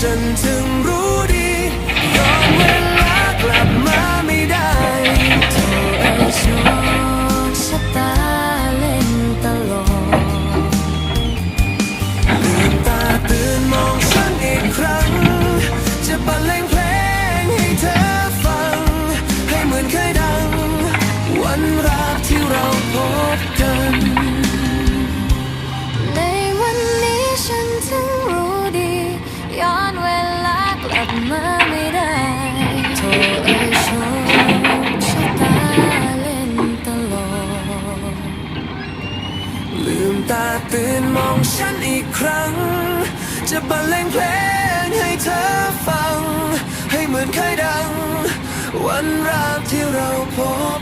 ฉันถึง ลับมาไม่ได้โทรเอ่ยโชคชะตาเล่นตลอด ลืมตาตื่นมองฉันอีกครั้ง จะบรรเลงเพลงให้เธอฟัง ให้เหมือนเคยดัง วันรักที่เราพบ